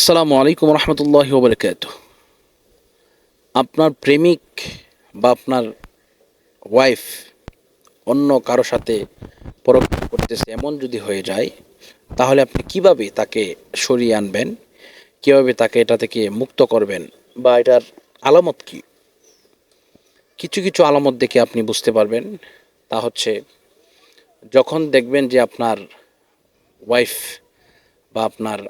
আসসালামু আলাইকুম রহমতুল্লাহ বরকাত আপনার প্রেমিক বা আপনার ওয়াইফ অন্য কারও সাথে পরক করতেছে, এমন যদি হয়ে যায়, তাহলে আপনি কীভাবে তাকে সরিয়ে আনবেন? কীভাবে তাকে এটা থেকে মুক্ত করবেন? বা এটার আলামত কি? কিছু কিছু আলামত দেখে আপনি বুঝতে পারবেন। তা হচ্ছে, যখন দেখবেন যে আপনার ওয়াইফ বা আপনার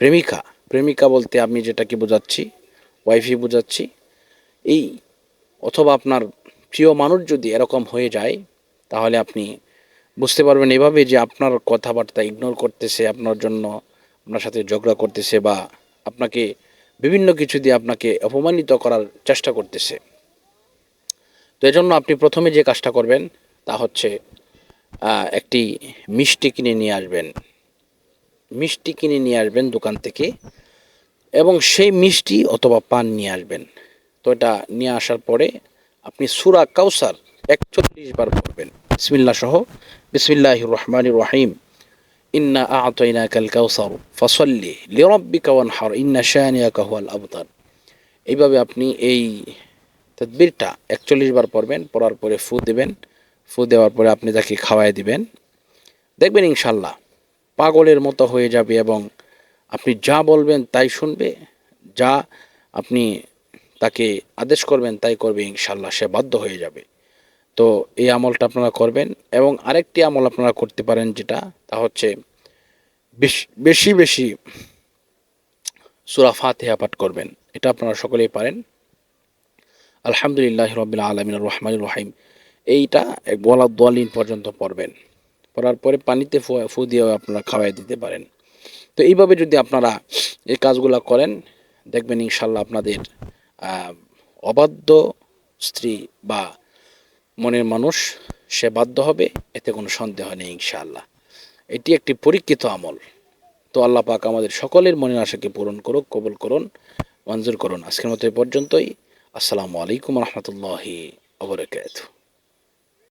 প্রেমিকা প্রেমিকা বলতে আমি যেটাকে বোঝাচ্ছি ওয়াইফই বোঝাচ্ছি, এই অথবা আপনার প্রিয় মানুষ যদি এরকম হয়ে যায়, তাহলে আপনি বুঝতে পারবেন এভাবে যে আপনার কথাবার্তা ইগনোর করতেছে, আপনার জন্য আপনার সাথে ঝগড়া করতেছে বা আপনাকে বিভিন্ন কিছু দিয়ে আপনাকে অপমানিত করার চেষ্টা করতেছে। তো এজন্য আপনি প্রথমে যে কাজটা করবেন, তা হচ্ছে একটি মিষ্টি কিনে নিয়ে আসবেন। মিষ্টি কিনে নিয়ে আসবেন দোকান থেকে এবং সেই মিষ্টি অথবা পান নিয়ে আসবেন। তো এটা নিয়ে আসার পরে আপনি সুরা কাউসার একচল্লিশ বার পড়বেন। বিসমিল্লা সহ বিসমিল্লাহ রহমান রহিম। ইন্না আতইনা কাল কাউসার ফসল্লি লিরব্বিকা ওয়ানহার, ইন্না শানিয়াকা হুয়াল আবতার। এইভাবে আপনি এই তদবিরটা একচল্লিশ বার পড়বেন, পড়ার পরে ফু দেবেন। ফু দেওয়ার পরে আপনি তাকে খাওয়াই দিবেন। দেখবেন ইনশাল্লাহ পাগলের মতো হয়ে যাবে এবং আপনি যা বলবেন তাই শুনবে, যা আপনি তাকে আদেশ করবেন তাই করবে ইনশাল্লাহ সে বাধ্য হয়ে যাবে। তো এই আমলটা আপনারা করবেন এবং আরেকটি আমল আপনারা করতে পারেন যেটা, তা হচ্ছে বেশ- বেশি সুরা ফাতেহা পাঠ করবেন। এটা আপনারা সকলেই পারেন। আলহামদুলিল্লাহ রবিল আলমিন রহমান রহিম। এইটা বলা দোয়ালিন পর্যন্ত পড়বেন। পড়ার পরে পানিতে ফু দিয়েও আপনারা খাওয়াই দিতে পারেন। তো এইভাবে যদি আপনারা এই কাজগুলো করেন, দেখবেন ইনশাল্লাহ আপনাদের অবাধ্য স্ত্রী বা মনের মানুষ সে বাধ্য হবে, এতে কোনো সন্দেহ নেই ইনশাআল্লাহ এটি একটি পরীক্ষিত আমল। তো আল্লাহ পাক আমাদের সকলের মনের আশাকে পূরণ করুক, কবুল করুন, মঞ্জুর করুন। আজকের মতো এ পর্যন্তই। আসসালামু আলাইকুম রহমতুল্লাহি আবরকাত